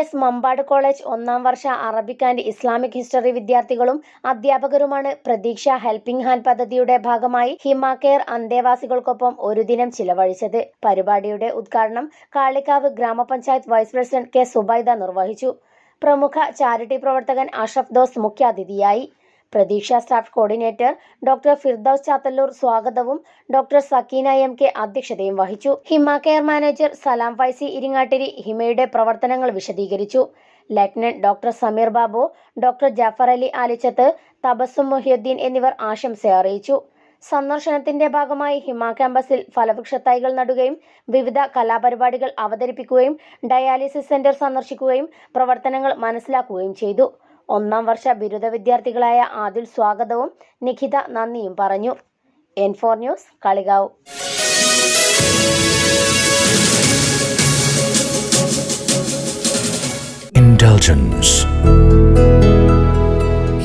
S Mampad college ഒന്നാം വർഷ Arabic and Islamic history വിദ്യാർത്ഥികളും അധ്യാപകരുമാണ് പ്രതീക്ഷ ഹെൽപ്പിംഗ് ഹാൻഡ് പദ്ധതിയുടെ ഭാഗമായി ഹിമ കെയർ അന്തേവാസികൾക്കൊപ്പം ഒരു ദിനം ചിലവഴിച്ചത്. പരിപാടിയുടെ ഉദ്ഘാടനം കാളിക്കാവ് ഗ്രാമപഞ്ചായത്ത് വൈസ് പ്രസിഡന്റ് കെ സുബൈദ നിർവഹിച്ചു. പ്രമുഖ ചാരിറ്റി പ്രവർത്തകൻ അഷഫ് ദോസ് മുഖ്യാതിഥിയായി. Pratheeksha staff coordinator doctor Firdous Chathallur സ്വാഗതവും ഡോക്ടർ സക്കീന എം കെ അധ്യക്ഷതയും വഹിച്ചു. ഹിമ കെയർ മാനേജർ സലാം ഫൈസി ഇരിങ്ങാട്ടിരി ഹിമയുടെ പ്രവർത്തനങ്ങൾ വിശദീകരിച്ചു. Lieutenant doctor Sameer Babu doctor Jafar Ali Alichath Tabassum Mohiyuddin എന്നിവർ ആശംസ അറിയിച്ചു. സന്ദർശനത്തിന്റെ ഭാഗമായി ഹിമ ക്യാമ്പസിൽ ഫലവൃക്ഷ തൈകൾ നടുകയും വിവിധ കലാപരിപാടികൾ അവതരിപ്പിക്കുകയും ഡയാലിസിസ് സെന്റർ സന്ദർശിക്കുകയും പ്രവർത്തനങ്ങൾ മനസ്സിലാക്കുകയും ചെയ്തു. ഒന്നാം വർഷ ബിരുദ വിദ്യാർത്ഥികളായ ആദിൽ സ്വാഗതവും നിഖിത നന്ദിയും പറഞ്ഞു N four news Kalikavu Indulgence.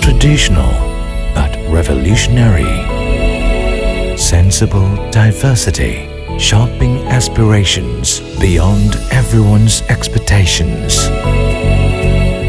Traditional but revolutionary. Sensible diversity. Shopping aspirations beyond everyone's expectations.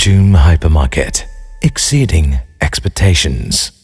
June Hypermarket, exceeding expectations.